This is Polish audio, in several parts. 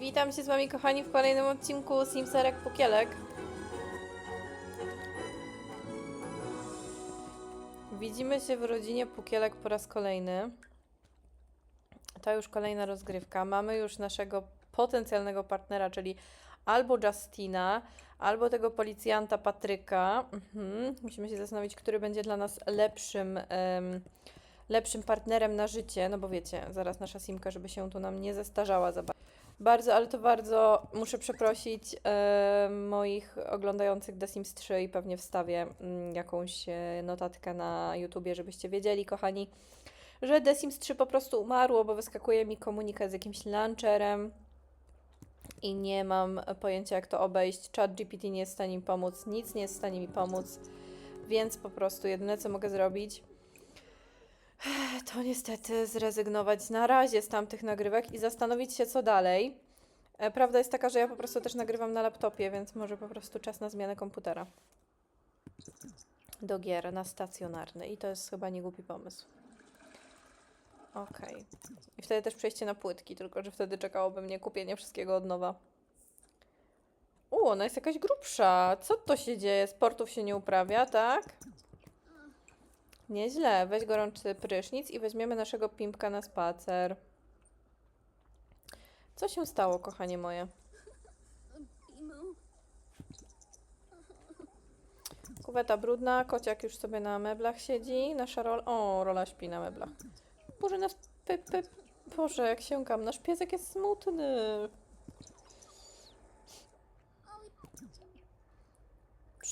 Witam się z wami kochani w kolejnym odcinku Simserek Pukielek. Widzimy się w rodzinie Pukielek po raz kolejny. To już kolejna rozgrywka. Mamy już naszego potencjalnego partnera, czyli albo Justina, albo tego policjanta Patryka. Mhm. Musimy się zastanowić, który będzie dla nas lepszym, lepszym partnerem na życie. No bo wiecie, zaraz nasza Simka, żeby się tu nam nie zestarzała za bardzo. Bardzo, ale to bardzo muszę przeprosić e, moich oglądających The Sims 3 i pewnie wstawię mm, jakąś e, notatkę na YouTubie, żebyście wiedzieli, kochani, że The Sims 3 po prostu umarło, bo wyskakuje mi komunikat z jakimś launcherem i nie mam pojęcia, jak to obejść. Chat GPT nie jest w stanie mi pomóc, nic nie jest w stanie mi pomóc, więc po prostu jedyne, co mogę zrobić, to niestety zrezygnować na razie z tamtych nagrywek i zastanowić się, co dalej. E, Prawda jest taka, że ja po prostu też nagrywam na laptopie, więc może po prostu czas na zmianę komputera. Do gier na stacjonarny i to jest chyba nie głupi pomysł. Okej. I wtedy też przejście na płytki, tylko że wtedy czekałoby mnie kupienie wszystkiego od nowa. U, ona jest jakaś grubsza. Co to się dzieje? Sportów się nie uprawia, tak? Nieźle. Weź gorący prysznic i weźmiemy naszego pimpka na spacer. Co się stało, kochanie moje? Kuweta brudna, kociak już sobie na meblach siedzi, nasza rola... O, rola śpi na meblach. Boże, nasz... Pe, pe... Boże, jak nasz piesek jest smutny.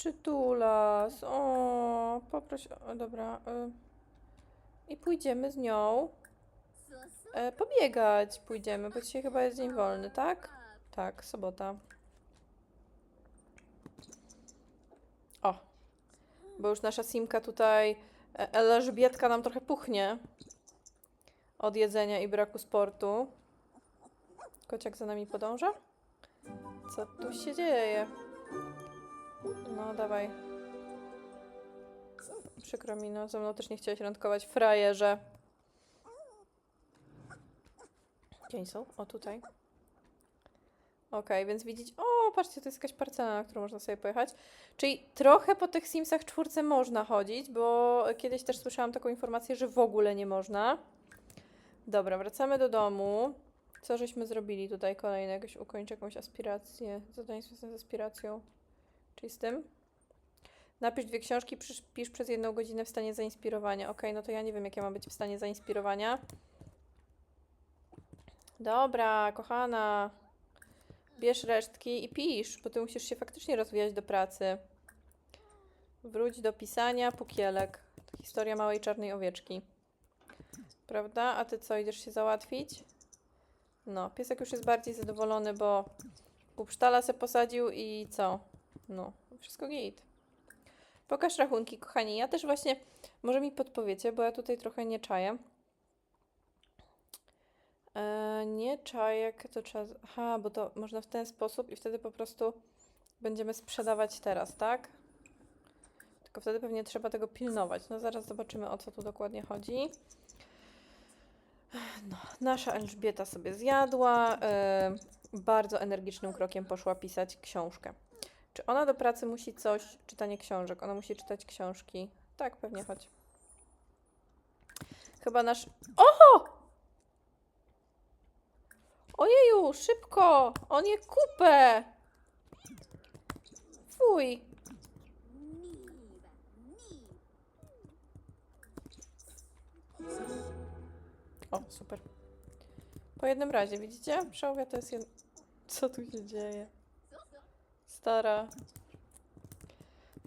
Przytulas. O, poproś... O, dobra. Y... I pójdziemy z nią e, pobiegać. Pójdziemy, bo dzisiaj chyba jest dzień wolny, tak? Tak, sobota. O, bo już nasza Simka tutaj, e, Elżbietka nam trochę puchnie od jedzenia i braku sportu. Kociak za nami podąża? Co tu się dzieje? No, dawaj. Przykro mi, no, ze mną też nie chciałeś randkować, frajerze. Gdzie są? O, tutaj. Okej, więc widzicie... O, patrzcie, to jest jakaś parcela, na którą można sobie pojechać. Czyli trochę po tych Simsach czwórce można chodzić, bo kiedyś też słyszałam taką informację, że w ogóle nie można. Dobra, wracamy do domu. Co żeśmy zrobili tutaj kolejne? Jakieś ukończyć jakąś aspirację. Zadanie związane z aspiracją. Czyli z tym? Napisz dwie książki, pisz przez jedną godzinę w stanie zainspirowania. Okej, no to ja nie wiem, jak ja mam być w stanie zainspirowania. Dobra, kochana. Bierz resztki i pisz, bo ty musisz się faktycznie rozwijać do pracy. Wróć do pisania, pukielek. To historia małej czarnej owieczki. Prawda? A ty co, idziesz się załatwić? No, piesek już jest bardziej zadowolony, bo upsztala se posadził i co? No, wszystko git. Pokaż rachunki, kochani. Ja też właśnie, może mi podpowiecie, bo ja tutaj trochę nie czaję. E, nie czajek, to trzeba. Aha, bo to można w ten sposób i wtedy po prostu będziemy sprzedawać teraz, tak? Tylko wtedy pewnie trzeba tego pilnować. No zaraz zobaczymy o co tu dokładnie chodzi. No, nasza Elżbieta sobie zjadła. e, bardzo energicznym krokiem poszła pisać książkę. Czy ona do pracy musi coś, czytanie książek? Ona musi czytać książki. Tak, pewnie chodź. Chyba nasz. Oho! Ojeju, szybko! On je kupę! Fuj! O, super. Po jednym razie, widzicie? Przełowia to jest jed... Co tu się dzieje? Stara.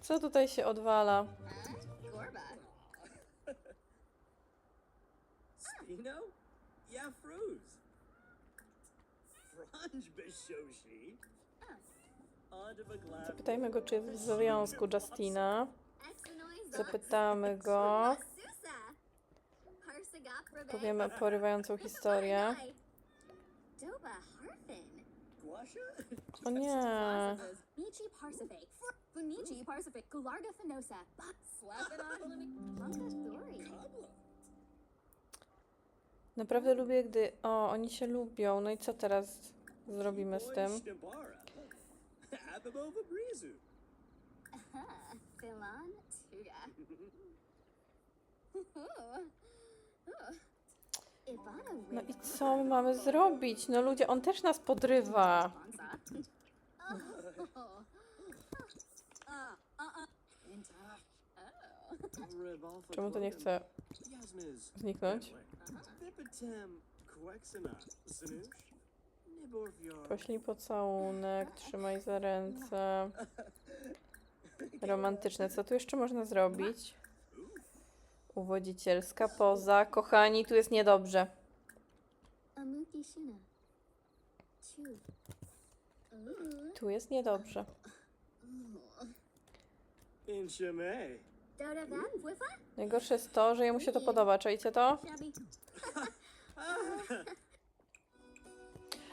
Co tutaj się odwala? Spino? Ja fruz. Franj Bishoshi. Zapytajmy go, czy jest w związku Justina. Zapytamy go. Powiemy porywającą historię. O nie. Michi Parsifik. Funichi Parsifik. Gularga Fenosa. Slap it on. Manga Dory. Kabla. Naprawdę lubię, gdy... O, oni się lubią. No i co teraz? zrobimy z tym. No i co my mamy zrobić? No ludzie, on też nas podrywa. Czemu to nie chce zniknąć? Poślij pocałunek, trzymaj za ręce. Romantyczne. Co tu jeszcze można zrobić? Uwodzicielska poza. Kochani, tu jest niedobrze. Amuki. Tu jest niedobrze. Najgorsze jest to, że jemu się to podoba. Czajcie to?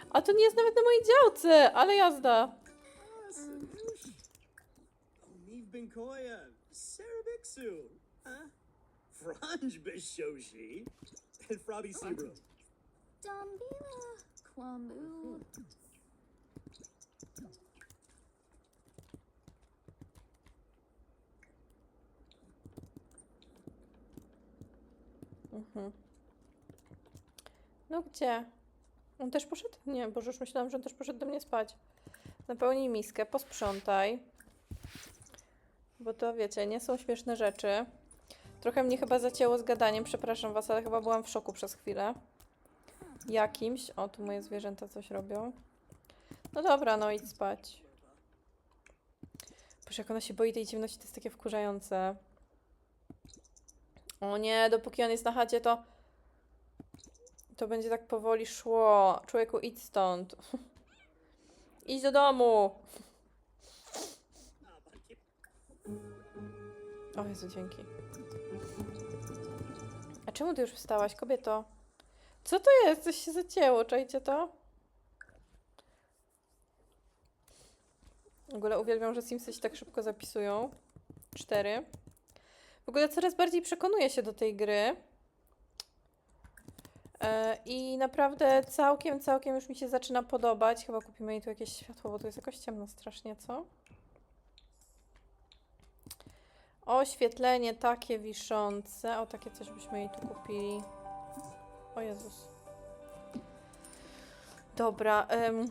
A to nie jest nawet na mojej działce, ale jazda. Huh? Franj. Dombila. Kwamu. Mhm. No gdzie? On też poszedł? Nie, bo już myślałam, że on też poszedł do mnie spać. Napełnij miskę, posprzątaj. Bo to wiecie, nie są śmieszne rzeczy. Trochę mnie chyba zacięło z gadaniem, przepraszam was, ale chyba byłam w szoku przez chwilę. Jakimś. O, tu moje zwierzęta coś robią. No dobra, no idź spać. Boże, jak ona się boi tej ciemności, to jest takie wkurzające. O nie, dopóki on jest na chacie, to to będzie tak powoli szło. Człowieku, idź stąd. idź do domu. O Jezu, dzięki. A czemu ty już wstałaś, kobieto? Co to jest? Coś się zacięło, czajcie to? W ogóle uwielbiam, że Simsy się tak szybko zapisują. Cztery. W ogóle coraz bardziej przekonuję się do tej gry. E, I naprawdę całkiem, całkiem już mi się zaczyna podobać. Chyba kupimy jej tu jakieś światło, bo tu jest jakoś ciemno strasznie, co? Oświetlenie takie wiszące. O, takie coś byśmy jej tu kupili. O Jezus. Dobra. em.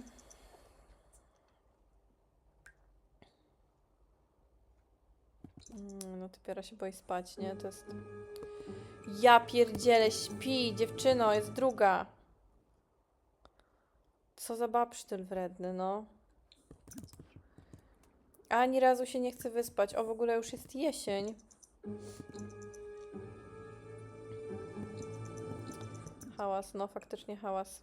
No dopiero się boi spać, nie? To jest... Ja pierdzielę, śpi, dziewczyno, jest druga. Co za babsztyl wredny, no. Ani razu się nie chce wyspać. O, w ogóle już jest jesień. Hałas, no faktycznie hałas.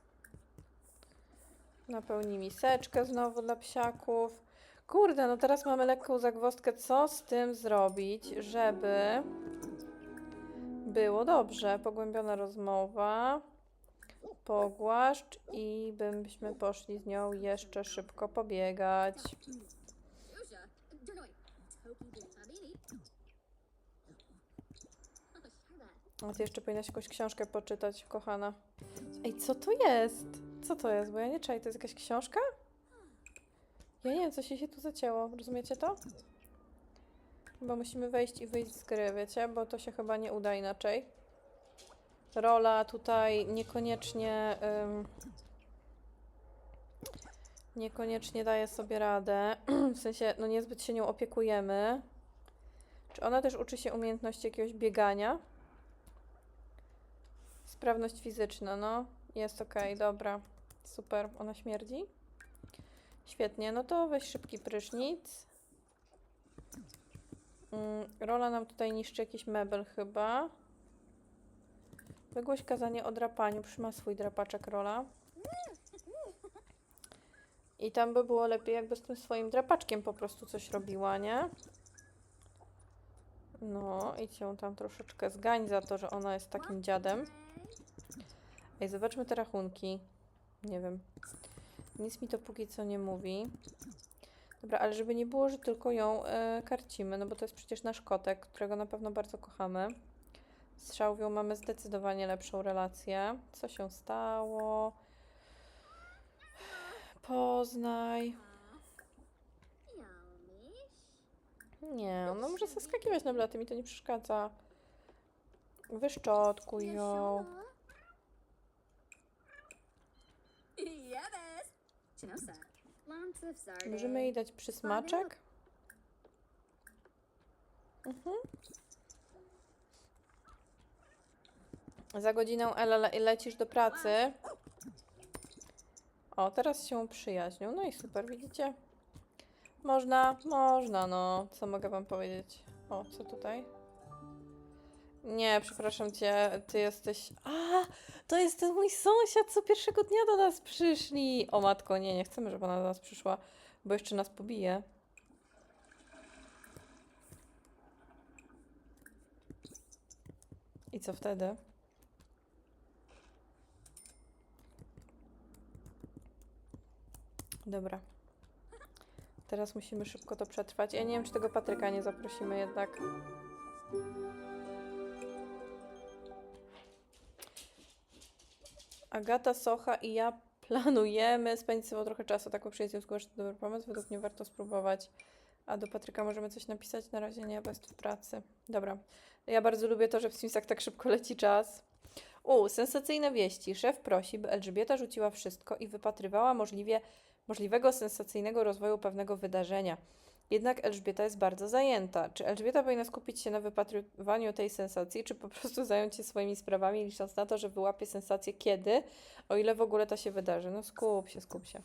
Napełni miseczkę znowu dla psiaków. Kurde, no teraz mamy lekką zagwozdkę, co z tym zrobić, żeby było dobrze. Pogłębiona rozmowa. Pogłaszcz i byśmy poszli z nią jeszcze szybko pobiegać. A ty jeszcze powinnaś jakąś książkę poczytać, kochana. Ej, co to jest? Co to jest? Bo ja nie czaję, to jest jakaś książka? Ja nie wiem, co się, się tu zacięło. Rozumiecie to? Chyba musimy wejść i wyjść z gry, wiecie? Bo to się chyba nie uda inaczej. Rola tutaj niekoniecznie... ym, niekoniecznie daje sobie radę. w sensie, no niezbyt się nią opiekujemy. Czy ona też uczy się umiejętności jakiegoś biegania? Sprawność fizyczna, no. Jest okej, dobra. Super. Ona śmierdzi? Świetnie, no to weź szybki prysznic. Mm, Rola nam tutaj niszczy jakiś mebel chyba. Wygłoś kazanie o drapaniu. Przecież ma swój drapaczek Rola. I tam by było lepiej, jakby z tym swoim drapaczkiem po prostu coś robiła, nie? No, idź ją tam troszeczkę zgań za to, że ona jest takim dziadem. Ej, zobaczmy te rachunki. Nie wiem. Nic mi to póki co nie mówi. Dobra, ale żeby nie było, że tylko ją e, karcimy, no bo to jest przecież nasz kotek, którego na pewno bardzo kochamy. Z Szałwią mamy zdecydowanie lepszą relację. Co się stało? poznaj. Nie, ona może zaskakiwać na blaty, mi to nie przeszkadza. Wyszczotkuj ją. Możemy jej dać przysmaczek? Mhm. Za godzinę Ela le lecisz do pracy. O, teraz się przyjaźnią. No i super, widzicie? Można, można, no. Co mogę wam powiedzieć? O, co tutaj? Nie, przepraszam cię, ty jesteś... A, to jest ten mój sąsiad, co pierwszego dnia do nas przyszli. O matko, nie, nie chcemy, żeby ona do nas przyszła, bo jeszcze nas pobije. I co wtedy? Dobra. Teraz musimy szybko to przetrwać. Ja nie wiem, czy tego Patryka nie zaprosimy jednak. Agata, Socha i ja planujemy spędzić sobie trochę czasu. Tak po przyjeździe zgłoszę to dobry pomysł. Według mnie warto spróbować. A do Patryka możemy coś napisać? Na razie nie, w pracy. Dobra. Ja bardzo lubię to, że w Simsach tak szybko leci czas. U, sensacyjne wieści. Szef prosi, by Elżbieta rzuciła wszystko i wypatrywała możliwie, możliwego sensacyjnego rozwoju pewnego wydarzenia. Jednak Elżbieta jest bardzo zajęta. Czy Elżbieta powinna skupić się na wypatrywaniu tej sensacji, czy po prostu zająć się swoimi sprawami, licząc na to, że wyłapie sensację kiedy, o ile w ogóle to się wydarzy? No skup się, skup się.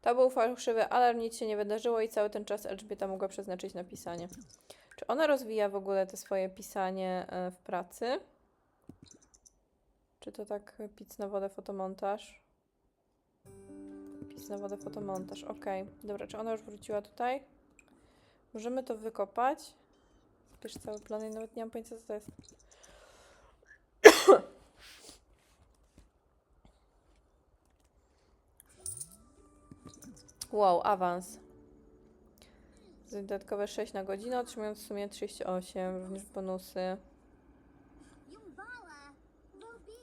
To był fałszywy alarm, nic się nie wydarzyło i cały ten czas Elżbieta mogła przeznaczyć na pisanie. Czy ona rozwija w ogóle te swoje pisanie e, w pracy? Czy to tak e, pic na wodę, fotomontaż? Pic na wodę, fotomontaż. Okej. Dobra, czy ona już wróciła tutaj? Możemy to wykopać. Spiesz cały plan i nawet nie mam pojęcia, co to jest. Wow, awans. Dodatkowe 6 na godzinę, otrzymując w sumie 38, również bonusy.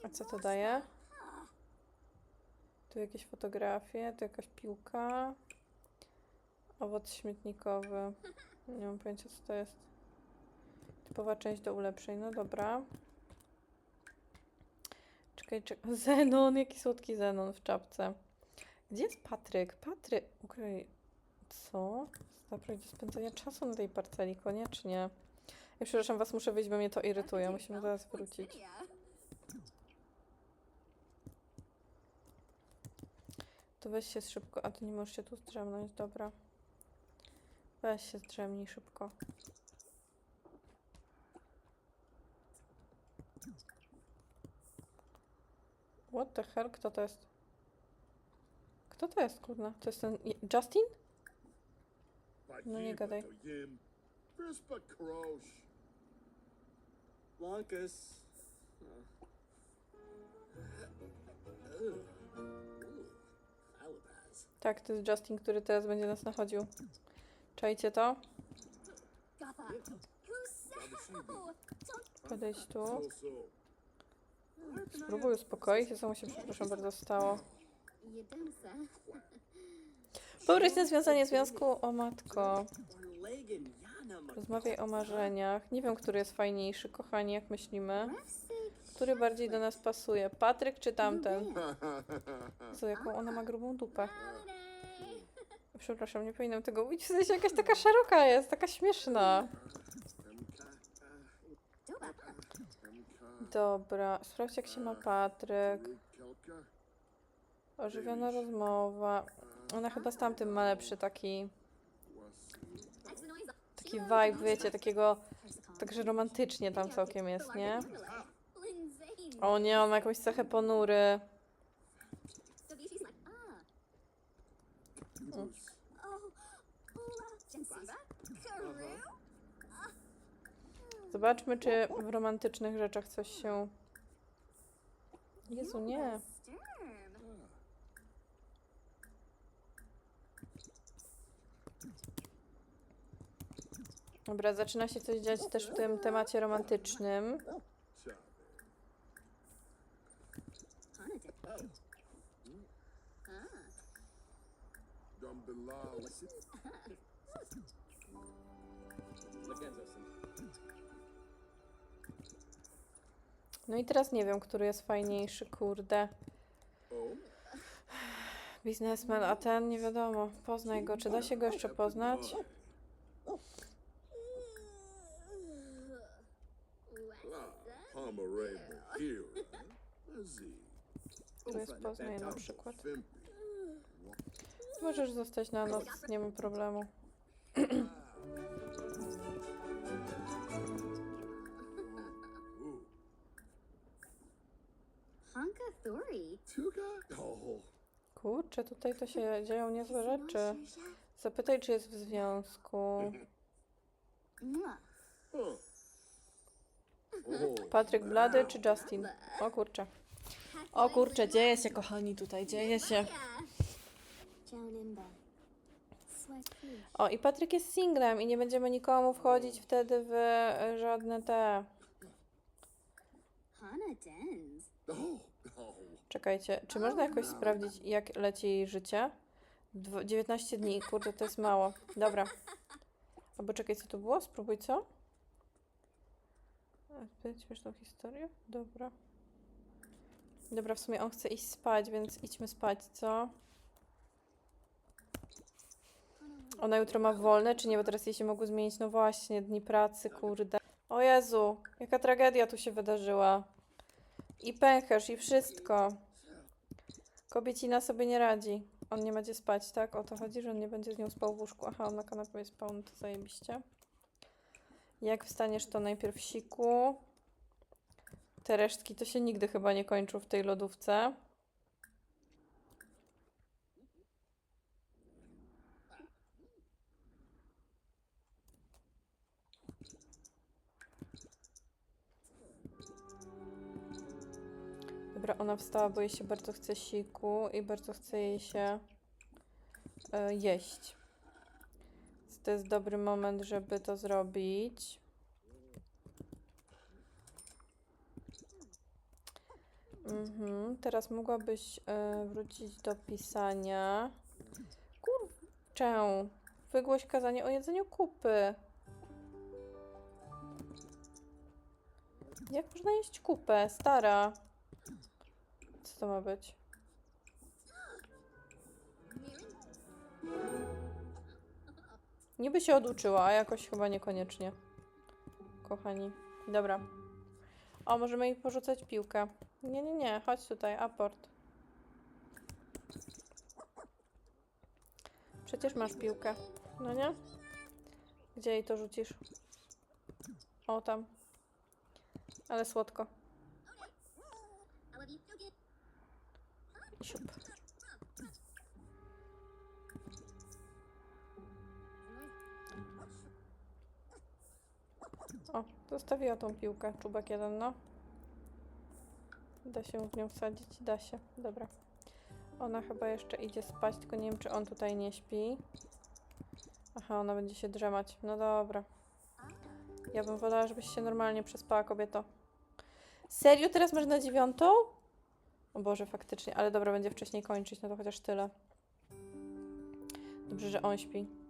A co to daje? Tu jakieś fotografie, tu jakaś piłka. Owoc śmietnikowy. Nie mam pojęcia co to jest. Typowa część do ulepszeń. No dobra. Czekaj, czekaj. Zenon, jaki słodki Zenon w czapce. Gdzie jest Patryk? Patryk. Ukryj. Co? Do spędzenia czasu na tej parceli, koniecznie. Ja przepraszam was, muszę wyjść, bo mnie to irytuje. Musimy zaraz wrócić. To weź się szybko, a ty nie możesz się tu zdrzemnąć, dobra. Weź się zdrzemnij szybko. What the hell? Kto to jest? Kto to jest, kurna? To jest ten... Justin? No nie gadaj. Lonkus. Tak, to jest Justin, który teraz będzie nas nachodził. Czajcie to? Podejść tu. Spróbuj uspokoić się, co mu się, przepraszam bardzo, stało. Powróć na związanie związku, o matko. Rozmawiaj o marzeniach. Nie wiem, który jest fajniejszy, kochani, jak myślimy. Który bardziej do nas pasuje? Patryk czy tamten? Co, jaką ona ma grubą dupę? Przepraszam, nie powinnam tego mówić. W sensie jakaś taka szeroka jest, taka śmieszna. Dobra, sprawdź jak się ma Patryk. Ożywiona rozmowa. Ona chyba z tamtym ma lepszy taki, taki vibe, wiecie, takiego, także romantycznie tam całkiem jest, nie? O nie, on ma jakąś cechę ponury. Zobaczmy, czy w romantycznych rzeczach coś się... Jezu, nie. Dobra, zaczyna się coś dziać też w tym temacie romantycznym. No i teraz nie wiem, który jest fajniejszy, kurde. Biznesmen, a ten nie wiadomo. Poznaj go. Czy da się go jeszcze poznać? ah, Pomeranian here. Let's see. Tu jest poznaj na przykład. Możesz zostać na noc, nie ma problemu. Kurczę, tutaj to się dzieją niezłe rzeczy. Zapytaj, czy jest w związku. Patryk Blady czy Justin? O kurczę. O kurczę, dzieje się, kochani, tutaj dzieje się. O, i Patryk jest singlem i nie będziemy nikomu wchodzić wtedy w e, żadne te... Czekajcie, czy można jakoś sprawdzić, jak leci jej życie? Dwo- 19 dni, kurde, to jest mało. Dobra. Albo czekaj, co to było? Spróbuj, co? A, Zbyt śmieszną historię? Dobra. Dobra, w sumie on chce iść spać, więc idźmy spać, co? Ona jutro ma wolne, czy nie? Bo teraz jej się mogły zmienić. No właśnie, dni pracy, kurde. O Jezu, jaka tragedia tu się wydarzyła. I pęcherz, i wszystko. Kobiecina sobie nie radzi. On nie będzie spać, tak? O to chodzi, że on nie będzie z nią spał w łóżku. Aha, on na kanapie spał, no to zajebiście. Jak wstaniesz, to najpierw siku. Te resztki to się nigdy chyba nie kończą w tej lodówce. Dobra, ona wstała, bo jej się bardzo chce siku i bardzo chce jej się e, jeść. To jest dobry moment, żeby to zrobić. Mhm, teraz mogłabyś e, wrócić do pisania. Kurczę, wygłoś kazanie o jedzeniu kupy. Jak można jeść kupę, stara? Co to ma być? Niby się oduczyła, a jakoś chyba niekoniecznie. Kochani. Dobra. O, możemy jej porzucać piłkę. Nie, nie, nie. Chodź tutaj, aport. Przecież masz piłkę. No nie? Gdzie jej to rzucisz? O, tam. Ale słodko. Siup. O, zostawiła tą piłkę. Czubek jeden, no. Da się w nią wsadzić? Da się. Dobra. Ona chyba jeszcze idzie spać, tylko nie wiem, czy on tutaj nie śpi. Aha, ona będzie się drzemać. No dobra. Ja bym wolała, żebyś się normalnie przespała, kobieto. Serio? Teraz masz na dziewiątą? O Boże, faktycznie. Ale dobra, będzie wcześniej kończyć, no to chociaż tyle. Dobrze, że on śpi.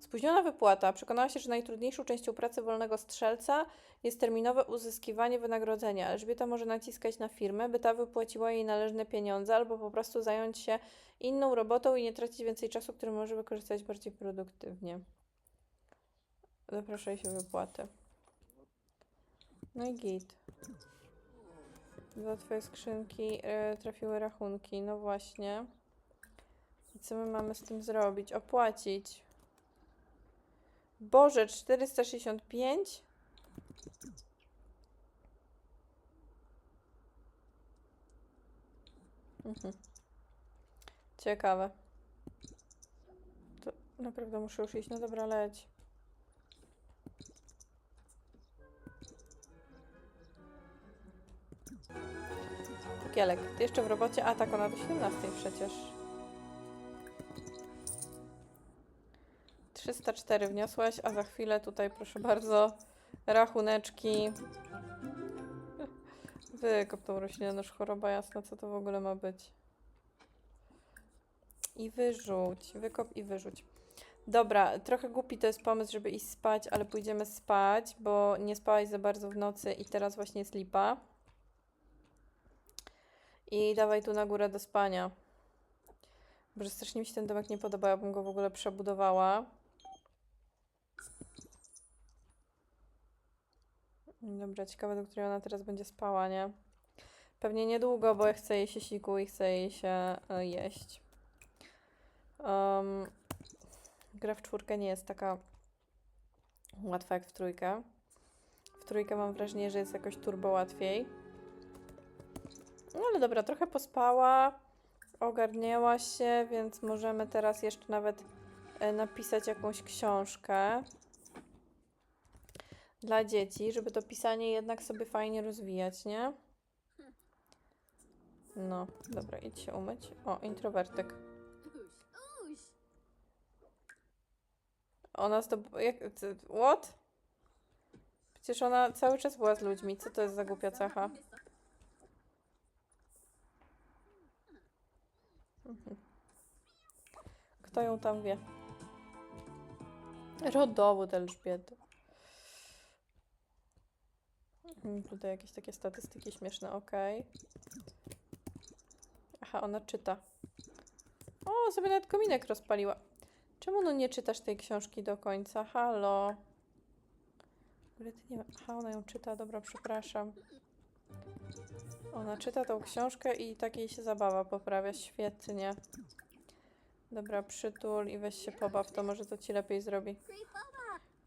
Spóźniona wypłata. Przekonała się, że najtrudniejszą częścią pracy wolnego strzelca jest terminowe uzyskiwanie wynagrodzenia. Elżbieta może naciskać na firmę, by ta wypłaciła jej należne pieniądze, albo po prostu zająć się inną robotą i nie tracić więcej czasu, który może wykorzystać bardziej produktywnie. Zapraszaj się wypłaty. No i git. Do twojej skrzynki e, trafiły rachunki. No właśnie. I co my mamy z tym zrobić? Opłacić. Boże, 465? Mhm. Ciekawe. To naprawdę muszę już iść. No dobra, leć. Kielek, ty jeszcze w robocie? A tak, ona do 17 przecież. 304 wniosłaś, a za chwilę tutaj, proszę bardzo, rachuneczki. Wykop tą roślinę, noż choroba jasna, co to w ogóle ma być? I wyrzuć. Wykop i wyrzuć. Dobra, trochę głupi to jest pomysł, żeby iść spać, ale pójdziemy spać, bo nie spałaś za bardzo w nocy i teraz właśnie jest lipa. I dawaj tu na górę do spania. Boże, strasznie mi się ten domek nie podoba, ja bym go w ogóle przebudowała. Dobra, ciekawe, do której ona teraz będzie spała, nie? Pewnie niedługo, bo chce jej się siku i chce jej się e, jeść. Um, gra w czwórkę nie jest taka łatwa jak w trójkę. W trójkę mam wrażenie, że jest jakoś turbo łatwiej. No ale dobra, trochę pospała, ogarnięła się, więc możemy teraz jeszcze nawet e, napisać jakąś książkę dla dzieci, żeby to pisanie jednak sobie fajnie rozwijać, nie? No, dobra, idź się umyć. O, introwertyk. Ona z tobą... Jak... What? Przecież ona cały czas była z ludźmi. Co to jest za głupia cecha? Kto ją tam wie? Rodowód Elżbiety. Mm, Tutaj jakieś takie statystyki śmieszne, okej. Aha, ona czyta. O, sobie nawet kominek rozpaliła. Czemu no nie czytasz tej książki do końca? Halo. Ty nie ma... Aha, ona ją czyta, dobra, przepraszam. Ona czyta tą książkę i tak jej się zabawa poprawia. Świetnie. Dobra, przytul i weź się pobaw, to może to ci lepiej zrobi.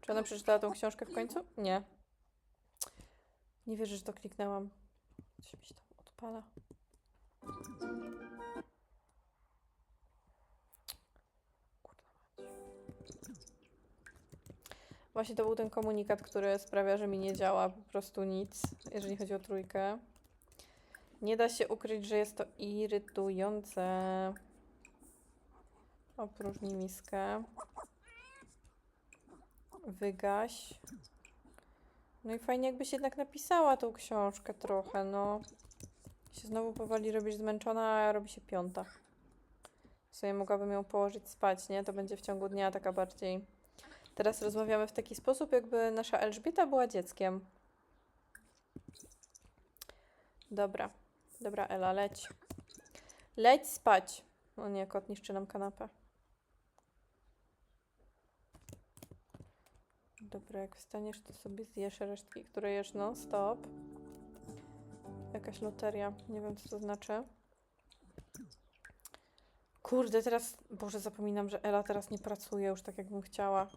Czy ona przeczytała tą książkę w końcu? Nie. Nie wierzę, że to kliknęłam. Coś mi się tam odpala. Właśnie to był ten komunikat, który sprawia, że mi nie działa po prostu nic, jeżeli chodzi o trójkę. Nie da się ukryć, że jest to irytujące. Opróżnij miskę. Wygaś. No i fajnie jakbyś jednak napisała tą książkę trochę, no. Się znowu powoli robisz zmęczona, a robi się piąta. W sumie mogłabym ją położyć spać, nie? To będzie w ciągu dnia taka bardziej... Teraz rozmawiamy w taki sposób, jakby nasza Elżbieta była dzieckiem. Dobra. Dobra, Ela, leć. Leć spać. O nie, kot niszczy nam kanapę. Dobra, jak wstaniesz, to sobie zjesz resztki, które jesz non stop. Jakaś loteria, nie wiem co to znaczy. Kurde, teraz, Boże, zapominam, że Ela teraz nie pracuje już tak, jakbym chciała.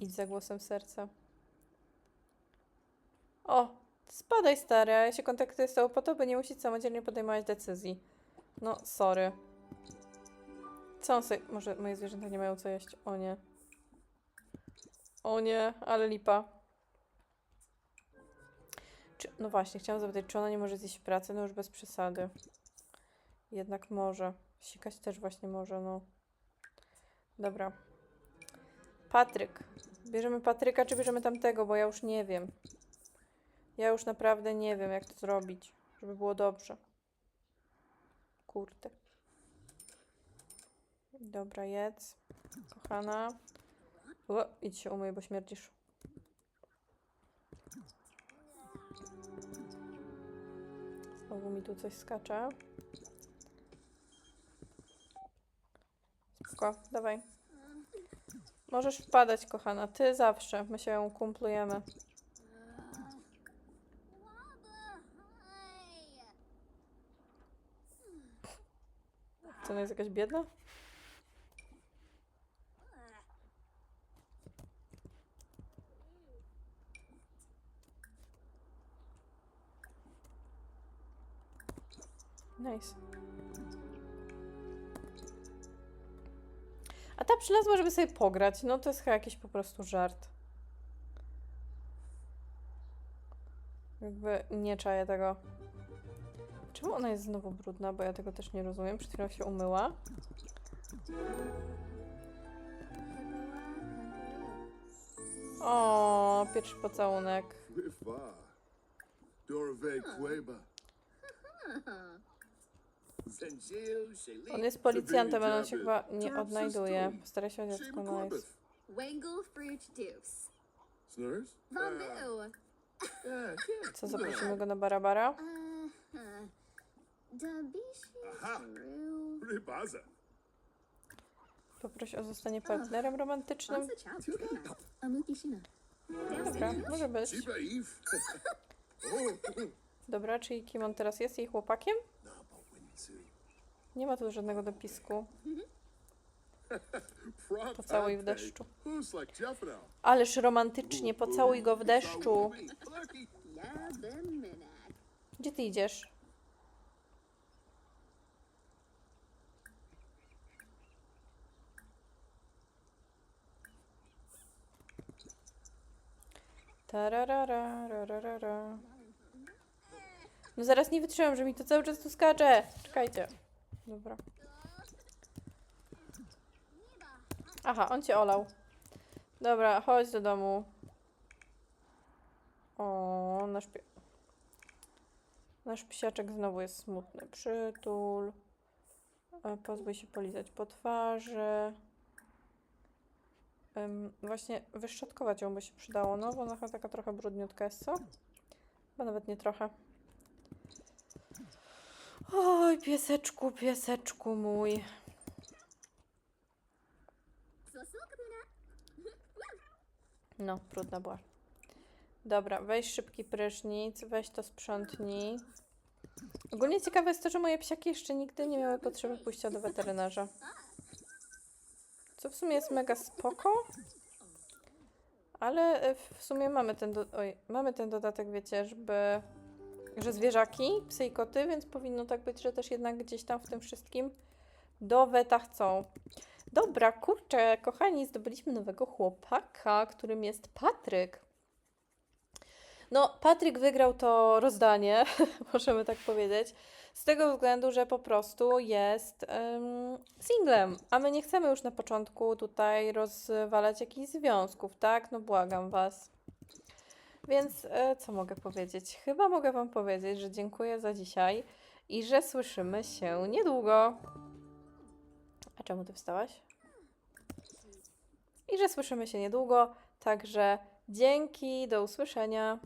Idź za głosem serca. O, spadaj stary, ja się kontaktuję z tobą po to, by nie musieć samodzielnie podejmować decyzji. No, sorry. Co on sobie... Może moje zwierzęta nie mają co jeść? O nie. O nie, ale lipa. Czy, no właśnie, chciałam zapytać, czy ona nie może zjeść w pracy? No już bez przesady. Jednak może. Sikać też właśnie może, no. Dobra. Patryk. Bierzemy Patryka, czy bierzemy tamtego, bo ja już nie wiem. Ja już naprawdę nie wiem, jak to zrobić, żeby było dobrze. Kurde. Dobra, jedz. Kochana. O, idź się umyj, bo śmierdzisz. Znowu mi tu coś skacze. Spoko, dawaj. Możesz wpadać, kochana. Ty zawsze. My się kumplujemy. Hi. Co, ona jest jakaś biedna? Nice. A ta przylazła, żeby sobie pograć. No to jest chyba jakiś po prostu żart. Jakby nie czaję tego. Czemu ona jest znowu brudna? Bo ja tego też nie rozumiem. Przed chwilą się umyła. O, pierwszy pocałunek. Dorve Queba. On jest policjantem, ale on się chyba nie odnajduje. Stara się o dziecko Sheba znaleźć. Corbeth. Wangle fruit? Bamboo. Co, zaprosimy go na Barabara? Uh-huh. Aha. Poproś o zostanie partnerem romantycznym. Dobra, może być. Dobra, czyli kim on teraz jest? Jej chłopakiem? Nie ma tu żadnego dopisku. Prop Pocałuj w deszczu. Ależ romantycznie, pocałuj go w deszczu. Gdzie ty idziesz? Tararara, No zaraz nie wytrzymam, że mi to cały czas tu skacze. Czekajcie. Dobra. Aha, on cię olał. Dobra, chodź do domu. O, nasz pie... Nasz psiaczek znowu jest smutny. Przytul. E, Pozwól się polizać po twarzy. Em, właśnie wyszczotkować ją by się przydało, no bo ona taka trochę brudniutka jest, co? Chyba nawet nie trochę. Oj, pieseczku, pieseczku mój. No, brudna była. Dobra, weź szybki prysznic, weź to sprzątnij. Ogólnie ciekawe jest to, że moje psiaki jeszcze nigdy nie miały potrzeby pójścia do weterynarza. Co w sumie jest mega spoko. Ale w sumie mamy ten, do... Oj, mamy ten dodatek, wiecie, żeby... Że zwierzaki, psy i koty, więc powinno tak być, że też jednak gdzieś tam w tym wszystkim do weta chcą. Dobra, kurczę, kochani, zdobyliśmy nowego chłopaka, którym jest Patryk. No, Patryk wygrał to rozdanie, możemy tak powiedzieć, z tego względu, że po prostu jest em, singlem, a my nie chcemy już na początku tutaj rozwalać jakichś związków, tak? No błagam Was. Więc e, co mogę powiedzieć? Chyba mogę Wam powiedzieć, że dziękuję za dzisiaj i że słyszymy się niedługo. A czemu Ty wstałaś? I że słyszymy się niedługo, także dzięki, do usłyszenia.